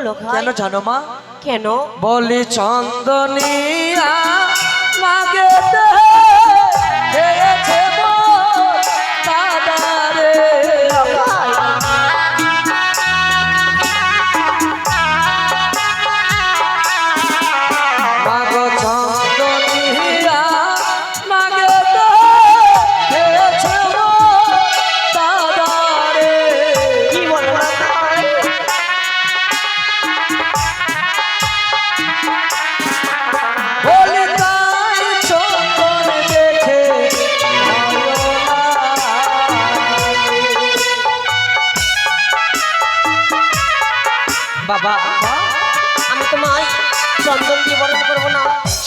লোক কেন জানো মা? কেন? বলি চন্দনিয়া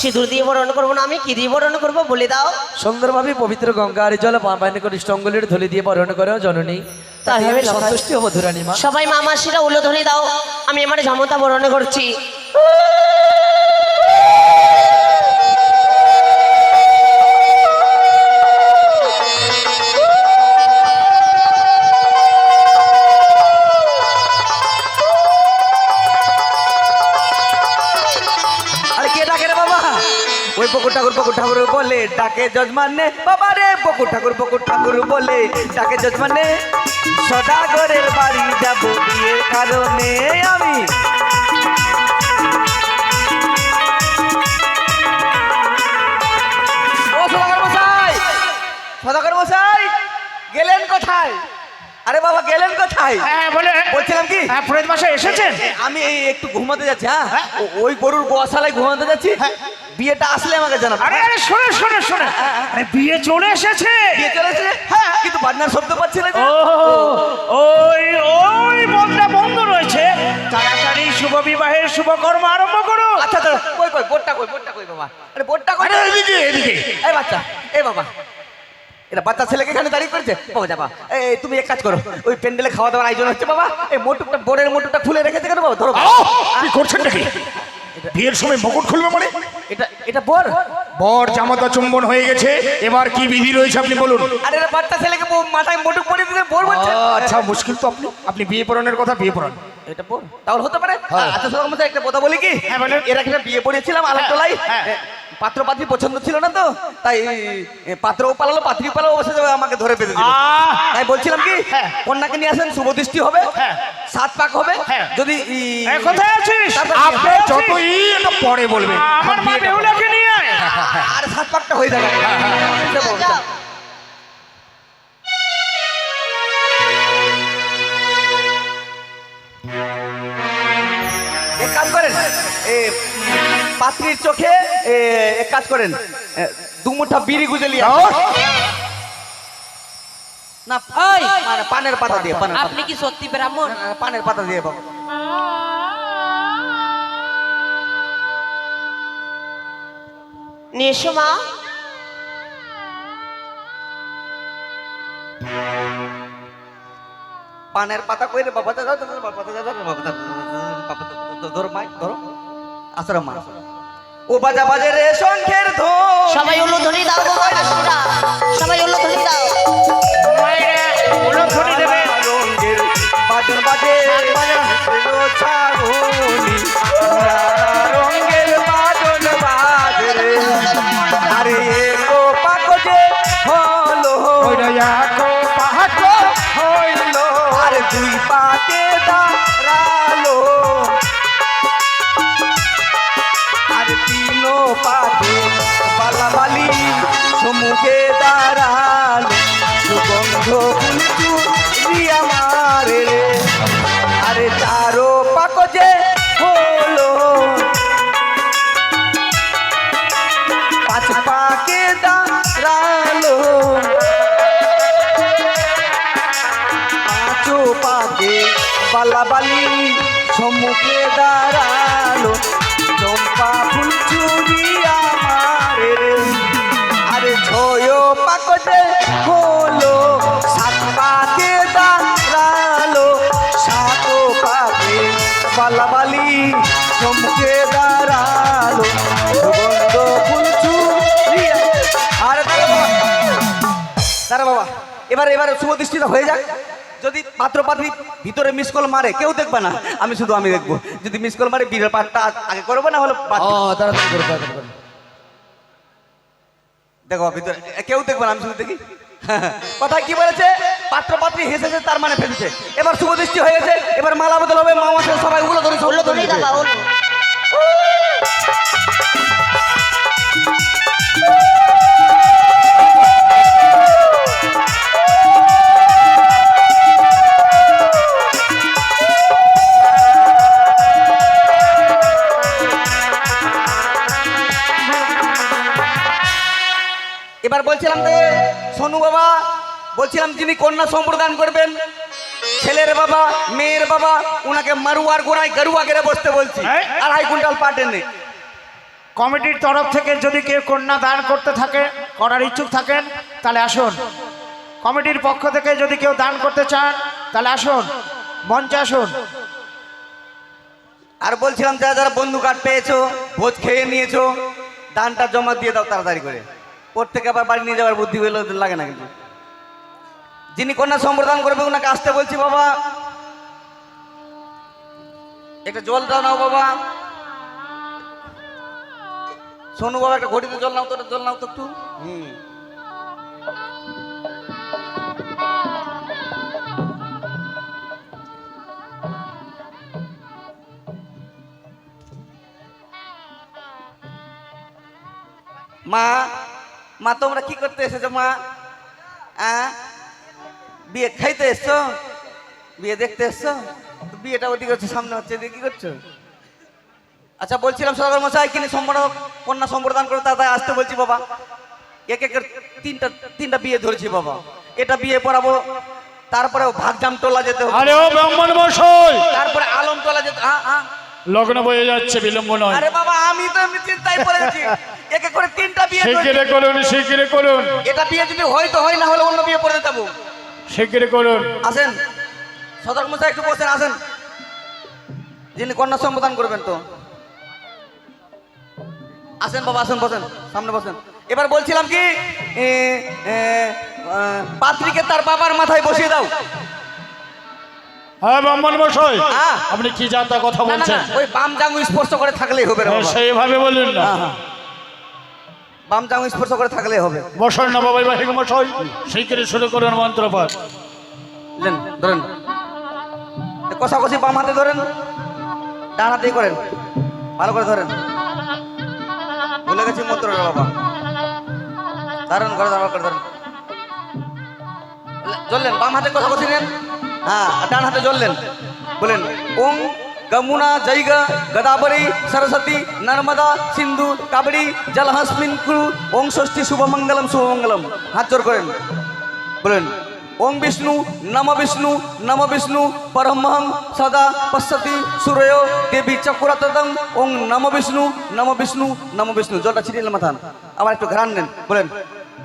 সিঁদুর দিয়ে বরণ করব না আমি কি দিয়ে বরণ করব বলে দাও। সুন্দরভাবে পবিত্র গঙ্গার জল পান করে অঙ্গুলির ধুলি দিয়ে বরণ করো জননী। তাই আমি সন্তুষ্টি হব ধুরানি সবাই মামাসিরা উলো ধরে দাও আমি আমার জমতা বরণ করছি। ঠাকুর বলে ডাকে যজমানে বাবা রে বকুর ঠাকুর বকুর ঠাকুর বলে ডাকে যজমানে সদাগরের বাড়ি যাব বিয়ের কারণে আমি? সদাগর মশাই গেলেন কোথায়? আরে বাবা গেলেন কোথায়? হ্যাঁ বলে বলছিলাম কি? হ্যাঁ পুরোহিত মশাই এসেছেন। আমি এই একটু ঘুমাতে যাচ্ছি হ্যাঁ? ওই গরুর গোশালায় ঘুমাতে যাচ্ছি। বিয়েটা আসলে আমাকে জানাব। আরে আরে শোনে শোনে শোনে। আরে বিয়ে চলে এসেছে। বিয়ে চলেছে হ্যাঁ কিন্তু বাজনার শব্দ পাচ্ছি না ও ওই ওই মনটা বন্ধ রয়েছে। তাড়াতাড়ি শুভ বিবাহের শুভ কর্ম আরম্ভ করো। আচ্ছা আচ্ছা কই কই বোটটা কই বোটটা কই বাবা? আরে বোটটা কই? এদিকে এদিকে। এই বাচ্চা এই বাবা। এটা বাচ্চা ছেলেকে এখানে দাঁড়িয়ে করেছে? বাবা যাবা। এই তুমি এক কাজ করো। ওই প্যান্ডেলে খাওয়া দাওয়ার আয়োজন হচ্ছে বাবা। এই মোটুকটা বোর্ডের মোটুকটা খুলে রেখেছে কেন বাবা? ধরো কি করছেন নাকি? বিয়ের সময় মুকুট খুলবে মানে? এটা এটা বর। বর জামাতা চুম্বন হয়ে গেছে। এবার কি বিধি রয়েছে আপনি বলুন? আরে এটা বাচ্চা ছেলেকে মাথায় মোটুক পরে দিতে বর বলছে। আচ্ছা মুশকিল তো আপনি আপনি বিয়ে পড়ানোর কথা বিয়ে পড়ান। এটা তাহলে হতে পারে। আচ্ছা সদা একটা কথা বলি কি? হ্যাঁ, বলেন। এর একটা বিয়ে পড়েছিলাম হ্যাঁ। পাত্র পাত্রী পছন্দ ছিল না তো? তাই এ, পাত্রও পালালো পাত্রী পালালো অবশ্যই আমাকে ধরে পেতে দিল। তাই বলছিলাম কি হ্যাঁ। কন্যাকে নিয়ে আসেন শুভ দৃষ্টি হবে হ্যাঁ। সাত পাক হবে হ্যাঁ। যদি ই- এ, কোথায় আছিস? আপনি যতই এটা পরে বলবেন আমার মা বেহুলাকে নিয়ে আয়। আর সাত পাকটা হয়ে যাবে। কাজ করেন। এ পাত্রীর চোখে এক কাজ করেন দু মুঠা বিড়ি গুজে নিয়ে। না ওই মানে পানের পাতা দিয়ে পানের পাতা আপনি কি সত্যি ব্রাহ্মণ পানের পাতা দিয়ে বাবা নিয়ে এসো মা পানের পাতা কই রে বাবা দাও, বাবা দাও, বাবা দাও, ধরো মাই ধরো আসরম মা ও বাজা বাজে রে শঙ্খের ধোন সবাই দাও গো সবাই উলো ধরে দাও। বাজন বাজে ও ছাগলি বাজন বাজে আরে ও পাকজে হলো। হইল। আর দুই পাতে পাকজে হলো। পাঁচ পাকে দাঁড়াল। পাঁচো পাকে বালাবালি সম্মুখে দাঁড়াল। চম্পা ফুল চুরি আমারে। আরে ছয় পাকতে হলো বালাবালি সম্মুখে দাঁড়াল সুগন্ধ ফুল চুরি আরে দাঁড়া বাবা এবার এবার শুভ দৃষ্টিটা হয়ে যাক। যদি পাত্র পাত্রী ভিতরে মিস কল মারে কেউ দেখবে না আমি শুধু আমি দেখব। যদি মিস কল মারে বিয়ের পাঠটা আগে করব না হলে। দেখো ভিতরে কেউ দেখবে না আমি শুধু দেখি। কথা কি বলেছে? পাত্র পাত্রী হেসেছে তার মানে ফেলছে। এবার শুভ দৃষ্টি হয়ে গেছে এবার মালা বদল হবে মা মাসের সবাই উলো ধরে দাদা ওগুলো এবার বলছিলাম যে সোনু বাবা বলছিলাম যিনি কন্যা সম্প্রদান করবেন ছেলের বাবা মেয়ের বাবা ওনাকে মারুয়ার গোড়ায় গরুয়া গেড়ে বসতে বলছি? আড়াই কুইন্টাল পাটেন নেই কমিটির তরফ থেকে যদি কেউ কন্যা দান করতে থাকে করার ইচ্ছুক থাকেন তাহলে আসুন। কমিটির পক্ষ থেকে যদি কেউ দান করতে চান তাহলে আসুন। মঞ্চে আসুন। আর বলছিলাম যারা যারা বন্ধু কার্ড পেয়েছ ভোজ খেয়ে নিয়েছো দানটা জমা দিয়ে দাও তাড়াতাড়ি করে। প্রত্যেকে আবার বাড়ি নিয়ে যাওয়ার বুদ্ধি হইলে লাগে না কিন্তু। যিনি কন্যা সম্প্রদান করবে ওনাকে আসতে বলছি বাবা। একটা জল দাও নাও বাবা। সোনু বাবা একটা ঘটিতে জল নাও তো জল নাও তো একটু। হুম। মা মা তোমরা কি করতে এসেছ মা? আ? বিয়ে খাইতে এসছো? বিয়ে দেখতে এসছো? তো বিয়েটা ওদিকে হচ্ছে সামনে হচ্ছে এদিকে কি করছ? আচ্ছা বলছিলাম সরকার মশাই কিনে সম্পর্ক কন্যা সম্প্রদান করে তাড়াতাড়ি আসতে বলছি বাবা। এক এক তিনটা তিনটা বিয়ে ধরেছি বাবা। এটা বিয়ে পড়াবো তারপরে ভাগজাম টোলা যেতে হবে। আরে ও ব্রাহ্মণ মশাই! তারপরে আলম টোলা যেতে হ্যাঁ হ্যাঁ লগ্ন বয়ে যাচ্ছে বিলম্ব নয়। আরে বাবা আমি তো এমনি চিন্তায় পড়েছি এক এক করে তিনটা বিয়ে। শিগগিরে করুন শিগগিরে করুন। এটা বিয়ে যদি হয় তো হয় না হলে অন্য বিয়ে পড়ে যাব। শিগগিরে করুন। আসেন। সদর মশাই একটু বসেন আসেন। যিনি কন্যা সম্বোধন করবেন তো। আসেন বাবা আসেন বসেন সামনে বসেন। এবার বলছিলাম কি পাত্রীকে তার বাবার মাথায় বসিয়ে দাও। হ্যাঁ ব্রাহ্মণ মশাই। হ্যাঁ। আপনি কি যা তা কথা বলছেন? ওই বাম জাঙ্গু স্পর্শ করে থাকলেই হবে হ্যাঁ, সেইভাবে বলুন না। হ্যাঁ। বাম জাঙ্গু স্পর্শ করে থাকলে হবে। বসুন না বাবা বাহিক মশাই শিগগিরে শুরু করুন মন্ত্রপাঠ। নেন ধরেন। কষাকষি বাম হাতে ধরেন ডান হাতেই করেন। ভালো করে ধরেন। ভুলে গেছি মন্ত্রটা বাবা। দারুণ করে দারুণ করে ধরেন জ্বললেন বাম হাতে কষাকষি নেন। হ্যাঁ ডান হাতে জ্বললেন। বলেন ওং গমুনা জৈগা গদাবরী সরস্বতী নর্মদা সিন্ধু কাবড়ি জলহস্মিন কুরু ওং ষষ্ঠী শুভমঙ্গলম শুভমঙ্গলম হাত জোর করেন বলেন ওং বিষ্ণু নম বিষ্ণু নম বিষ্ণু পরমহং সদা পশ্যতি সূর্য দেবী চক্রাতদম ওং নম বিষ্ণু নম বিষ্ণু নম বিষ্ণু জলটা ছিটিয়ে মাথান আবার একটু ঘ্রাণ নেন বলেন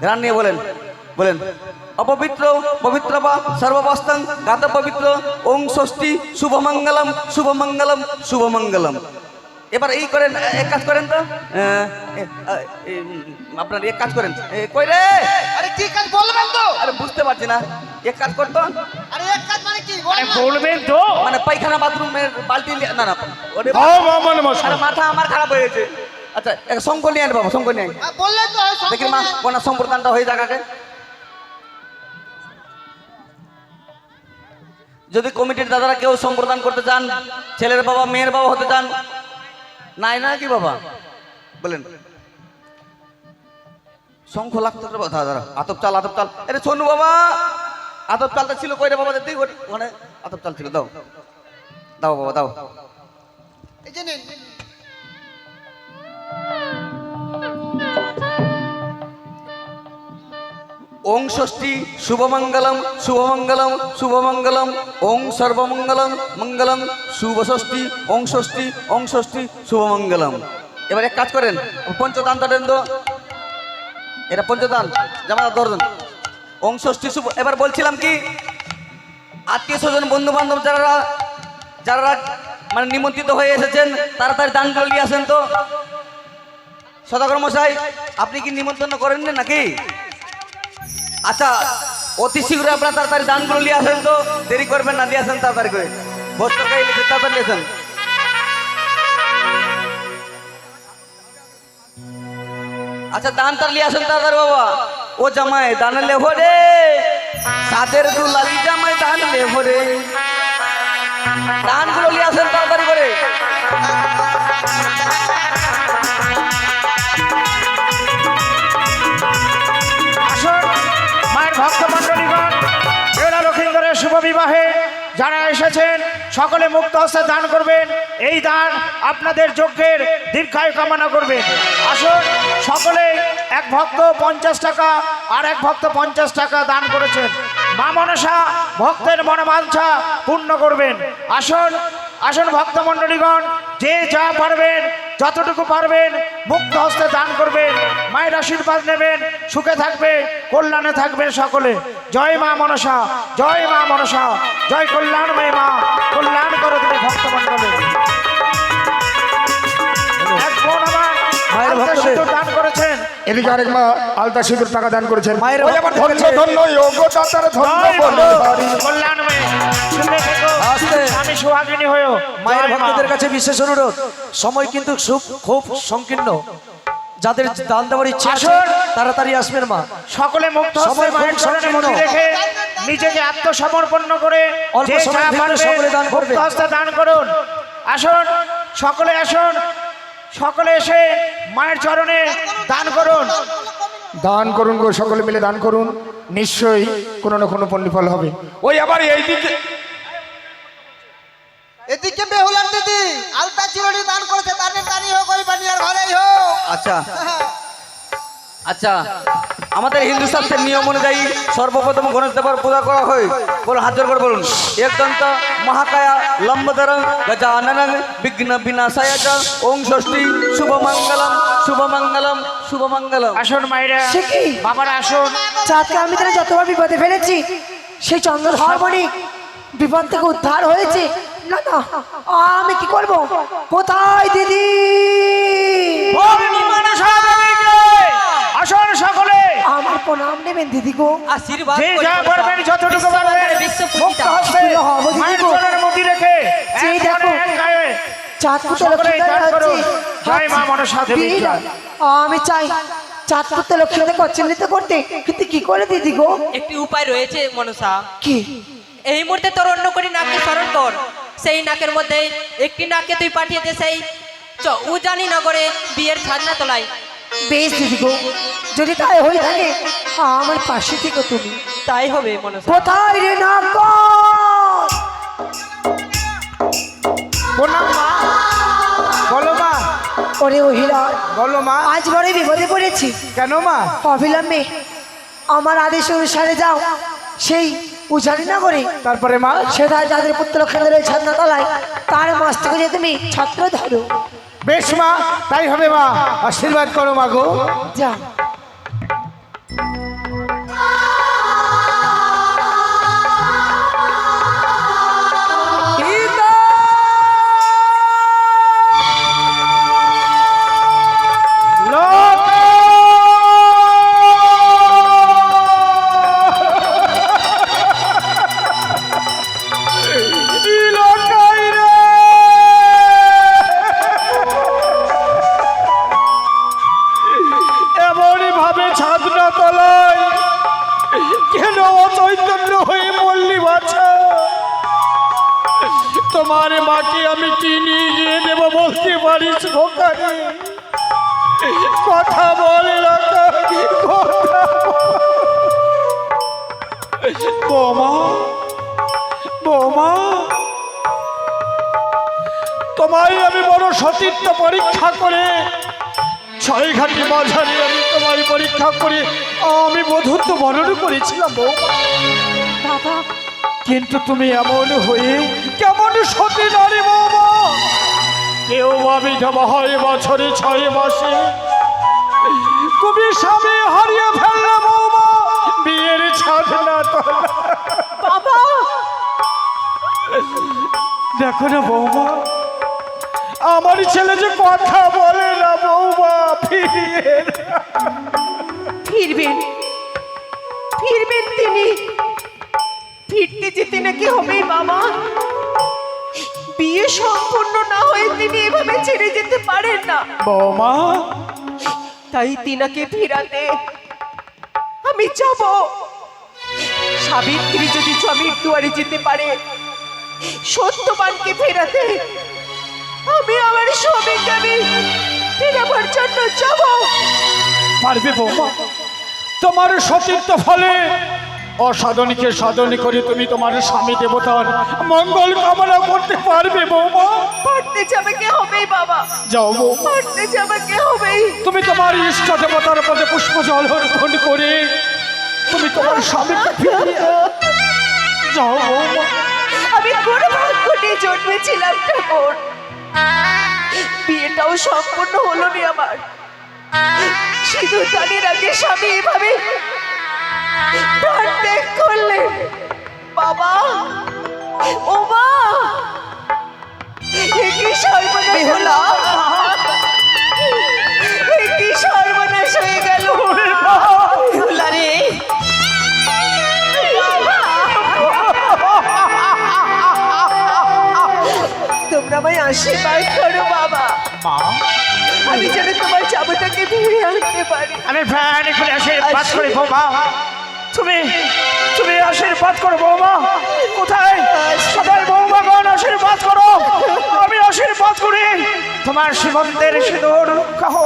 ঘ্রাণ নিয়ে বলেন বলেন অপবিত্র পবিত্র বা সর্ববস্তং গাত পবিত্র ওং ষষ্ঠী শুভমঙ্গলম শুভমঙ্গলম শুভমঙ্গলম এবার এই করেন এক কাজ করেন তো। আপনার এক কাজ করেন। এ, কই রে? আরে কি কাজ বলবেন তো? আরে বুঝতে পারছি না। এক কাজ করতো আরে এক কাজ মানে কি। বলবেন তো। মানে পায়খানা বাথরুমের বালতি নিয়ে- না না। ওরে মাথা আমার খারাপ হয়ে গেছে। আচ্ছা এক শঙ্খ নিয়ে আন বাবা শঙ্খ নিয়ে। বললেন তো দেখি মা। কোন সম্প্রদানটা হয়ে জায়গাকে যদি কমিটির দাদারা কেউ সম্প্রদান করতে চান, ছেলের বাবা, মেয়ের বাবা হতে চান, নাই না কি বাবা? বলেন। শঙ্খ লাগতো রে বাবা দাদা আতপ চাল আতপ চাল। আরে সোনু বাবা, আতপ চালটা ছিল রে বাবা? দেখি ওখানে আতপ চাল ছিল, দাও। দাও বাবা, দাও। এই যে ওং ষষ্ঠী শুভমঙ্গলম শুভমঙ্গলম শুভমঙ্গলম, ওং সর্বমঙ্গলম, মঙ্গলম, শুভ ষষ্ঠী, ওং ষষ্ঠী ওং ষষ্ঠী, শুভমঙ্গলম। এবার এক কাজ করেন, পঞ্চদান ধরেন তো। এটা পঞ্চদান জামা ধরেন ওং ষষ্ঠী শুভ, এবার বলছিলাম কি, আত্মীয় স্বজন বন্ধু বান্ধব যারা যারা মানে নিমন্ত্রিত হয়ে এসেছেন, তাড়াতাড়ি দানগুলো নিয়ে আসেন তো। সদাগর মশাই, আপনি কি নিমন্ত্রণ করেননি নাকি? আচ্ছা অতি শীঘ্র আপনার তাড়াতাড়ি দানগুলো নিয়ে আসেন তো। দেরি করবেন না দিয়ে আসেন তাড়াতাড়ি করে। বস্ত্র তাড়াতাড়ি আচ্ছা দান তার নিয়ে আসেন তাড়াতাড়ি বাবা। ও জামাই, দান লেভো রে। সাদের দু লালি জামাই, দান রে। দানগুলো নিয়ে আসেন তাড়াতাড়ি করে। যারা এসেছেন, সকলে মুক্ত হস্তে দান করবেন। এই দান আপনাদের যজ্ঞের দীর্ঘায়ু কামনা করবেন। আসুন, সকলে এক ভক্ত পঞ্চাশ টাকা আর এক ভক্ত পঞ্চাশ টাকা দান করেছেন। মা মনসা ভক্তের মনোবাঞ্ছা পূর্ণ করবেন। আসুন আসুন ভক্ত মন্ডলীগণ যে যা পারবেন যতটুকু পারবেন মুক্ত হস্তে দান করবেন মায়ের আশীর্বাদ নেবেন সুখে থাকবে কল্যাণে থাকবে সকলে। জয় মা মনসা জয় মা মনসা জয় কল্যাণ মে মা কল্যাণ করো তুমি ভক্ত মণ্ডলে এক বোন আমার দান করেছেন। এদিকে আরেক মা আলতা সিঁদুর টাকা দান করেছেন। মায়ের ভক্তদের ধন্য ধন্য ধন্য। আমি সুহাগিনী হয়েও মায়ের কাছে বিশেষ অনুরোধ সময় কিন্তু খুব খুব সংকীর্ণ। যাদের দান দেওয়ার ইচ্ছা আছে তাড়াতাড়ি আসবেন মা। সকলে মুক্ত সময় রেখে নিজেকে আত্মসমর্পণ করে অল্প যে সময়ের যা সকলে দান করবে। দান করুন। আসুন সকলে আসুন। সকলে এসে মায়ের চরণে দান করুন। দান করুন গো সকলে মিলে দান করুন। নিশ্চয়ই কোনো না কোনো পণ্ডিফল হবে। ওই আবার এইদিকে এদিকে বেহুলার দিদি আলতা চিরনি দান করেছে তাদের দাঁড়িয়ে হোক ওই বানিয়ার ঘরেই হোক। আচ্ছা। আচ্ছা। আমাদের হিন্দু শাস্ত্রের নিয়ম অনুযায়ী সর্বপ্রথম গণেশ দেবর পূজা করা হয়। বলুন হাত জোর করে বলুন। একদন্ত মহাকায়া লম্বদর গজানন বিঘ্ন বিনাশায় ওং ষষ্ঠী শুভ মঙ্গলম শুভ মঙ্গলম শুভ মঙ্গলম আসুন মায়েরা সে কি? বাবারা আসুন। চাঁদকে আমি তারা যতবার বিপদে ফেলেছি সেই চন্দ্রধর বণিক বিপদ থেকে উদ্ধার হয়েছে। না না আমি কি করব? কোথায় দিদি? আসুন সকলে। প্রণাম নেবেন দিদি গো আশীর্বাদ যে যা। যতটুকু পারবেন মুক্ত হস্তে মায়ের চরণে রেখে দেখো। আমি চাই চাঁদ পুত্র লক্ষ্মীদের কচ্ছিন্নিত করতে। কিন্তু কি করে দিদি গো একটি উপায় রয়েছে মনসা। কি? এই মুহূর্তে তোর অন্য করে নাককে স্মরণ কর। সেই নাকের মধ্যে একটি নাককে তুই পাঠিয়ে দে সেই চ উজানি নগরে বিয়ের ছাদনা তোলাই বেশ দিদি গো যদি তাই হয়ে থাকে আমার পাশে থেকে তুমি। তাই হবে মনসা কোথায় রে নাক বলো মা। ওরে ওহিরা বলো মা। আজ বড় বিপদে পড়েছি। কেন মা? অবিলম্বে আমার আদেশ অনুসারে যাও। সেই না করে তারপরে মা? সেটাই যাদের পুত্র খেলে ছাত্র তলায় তার মাস থেকে যে তুমি ছাত্র ধরো। বেশ মা তাই হবে মা। আশীর্বাদ করো মা গো। যাও তোমার মাকে আমি নিয়ে গিয়ে দেব বলতে পারিস ভোকারে কথা বলে বৌমা বৌমা তোমায় আমি বড় সতীর্থ পরীক্ষা করে ছয় ঘাটি মাঝারে আমি তোমায় পরীক্ষা করে আমি বধুত্ব বরণ করেছিলাম বৌমা। কিন্তু তুমি এমন হয়ে কেমন সতী নারী বৌমা কেউ বা বিধবা হয় বছরে ছয় মাসে তুমি স্বামী হারিয়ে ফেললে বৌমা বিয়ের ছাদ না বাবা! দেখো না বৌমা আমার ছেলে যে কথা বলে না বৌমা ফিরিয়ে ফিরবেন। ফিরবেন তিনি। ফিরতে যেতে নাকি হবেই বাবা। বিয়ে সম্পূর্ণ না হয়ে তিনি এভাবে ছেড়ে যেতে পারেন না। বৌমা। তাই তিনাকে ফিরাতে আমি যাব। সাবিত্রী যদি স্বামীর দুয়ারে যেতে পারে সত্যবানকে ফেরাতে আমি আমার স্বামীকে আমি ফেরাবার জন্য যাব। পারবে বৌমা। তোমার সতীর্থ ফলে অসাধনীকে সাধনী করে তুমি তোমার স্বামী দেবতার মঙ্গল কামনা করতে পারবে বৌমা। পারতে যাবে কে হবেই বাবা? যাও বৌমা। পারতে যাবে কে হবেই তুমি তোমার ইষ্ট দেবতার পদে পুষ্প জল অর্পণ করে তুমি তোমার স্বামীকে ফিরিয়ে যাও বৌমা। আমি কোন ভাগ্য নিয়ে জন্মেছিলাম ঠাকুর। বিয়েটাও সম্পূর্ণ হলো নি আমার। সিঁদুর দানের আগে স্বামী এভাবে প্রাণ করলেন বাবা ও মা। কি সর্বনাশ হলো? কি সর্বনাশ হয়ে গেল? রে। তোমরা আমায় আশীর্বাদ করো বাবা। আমি যেন তোমার চাবুটাকে ফিরে আনতে পারি। আমি ফ্যান খুলে আশীর্বাদ করি বৌমা। তুমি তুমি আশীর্বাদ করো বৌমা। কোথায়? সবাই বৌমা গণ আশীর্বাদ করো। আমি আশীর্বাদ করি। তোমার সীমন্তের সিঁদুর কহ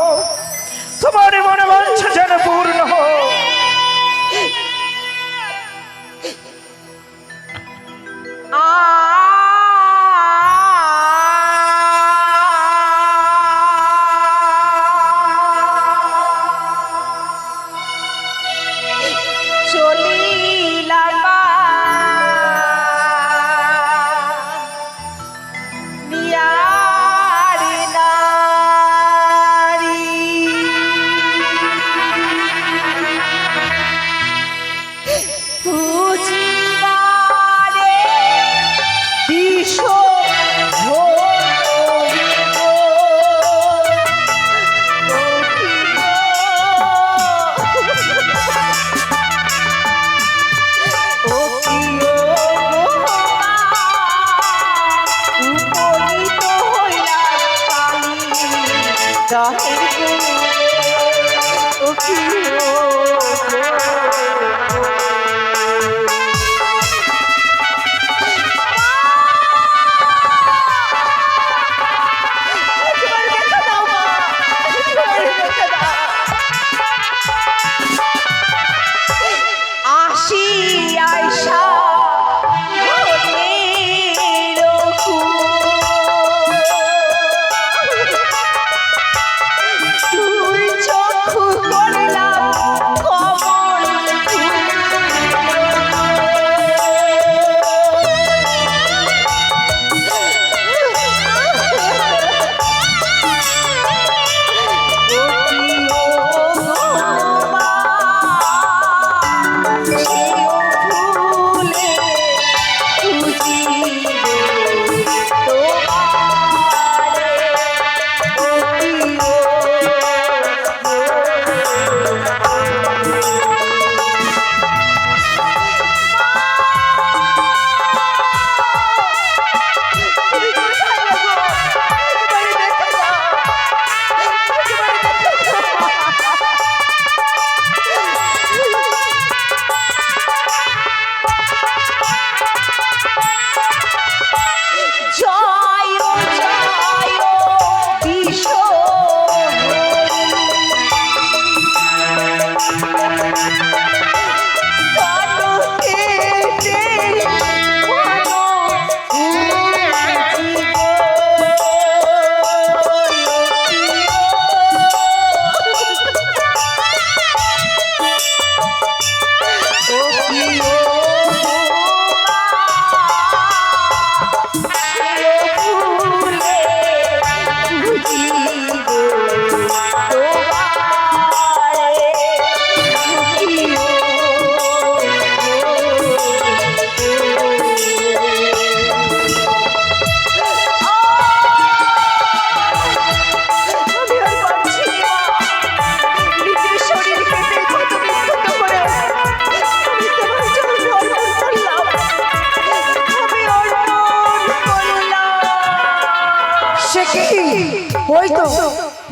ওই তো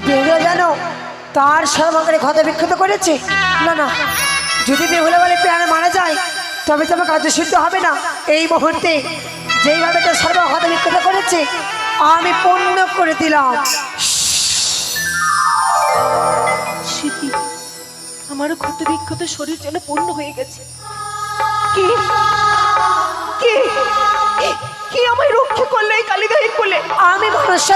বেহুলা জানো তার সর্বাঙ্গনে ক্ষত বিক্ষত করেছে। না না যদি বেহুলা বলে প্রাণে মারা যায় তবে তো আমার কাজ সিদ্ধ হবে না। এই মুহূর্তে যেইভাবে তার ক্ষত বিক্ষত করেছে আমি পূর্ণ করে দিলাম। স্মৃতি আমারও ক্ষত বিক্ষত শরীর যেন পূর্ণ হয়ে গেছে। কি? কে? কে আমায় রক্ষা করল এই কালিদাহের কোলে? আমি মানুষ